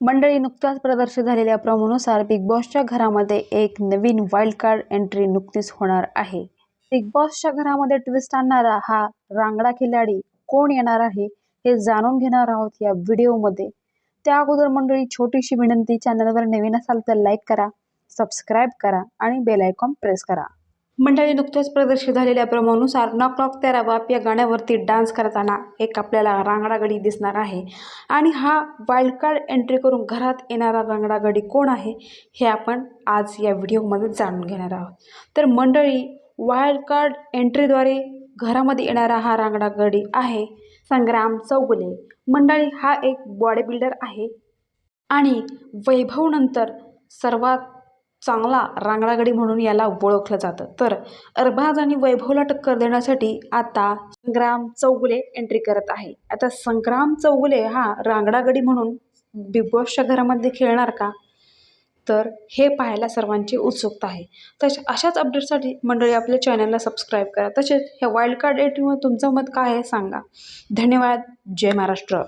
मंडळी नुकत्याच प्रदर्शित झालेल्या प्रमोनुसार बिग बॉसच्या घरामध्ये एक नवीन वाईल्ड कार्ड एंट्री नुकतीच होणार आहे. बिग बॉसच्या घरामध्ये ट्विस्ट आणणारा हा रांगडा खिलाडी कोण येणार आहे हे जाणून घेणार आहोत या व्हिडिओमध्ये त्या अगोदर मंडळी छोटीशी विनंती चॅनलवर नवीन असाल तर लाईक करा सबस्क्राईब करा आणि बेल आयकॉन प्रेस करा. मंडळी नुकत्याच प्रदर्शित झालेल्या प्रमोनुसार नॉक नॉक तेरा बाप या गाण्यावरती डान्स करताना एक आपल्याला रांगडागडी दिसणार आहे. आणि हा वाईल्ड कार्ड एंट्री करून घरात येणारा रांगडागडी कोण आहे हे आपण आज या व्हिडिओमध्ये जाणून घेणार आहोत. तर मंडळी वाईल्ड कार्ड एंट्रीद्वारे घरामध्ये येणारा हा रांगडागडी आहे संग्राम चौगुले. मंडळी हा एक बॉडी बिल्डर आहे. आणि वैभवनंतर सर्वात चांगला रांगडागडी म्हणून याला ओळखलं जातं. तर अरबाज आणि वैभवला टक्कर देण्यासाठी आता संग्राम चौगुले एंट्री करत आहे. आता संग्राम चौगुले हा रांगडागडी म्हणून बिग बॉसच्या घरामध्ये खेळणार का? तर हे पाहायला सर्वांची उत्सुकता आहे. तसे अशाच अपडेटसाठी मंडळी आपल्या चॅनलला सबस्क्राईब करा. तसेच हे वाईल्ड कार्ड एंट्रीमध्ये तुमचं मत काय आहे सांगा. धन्यवाद. जय महाराष्ट्र.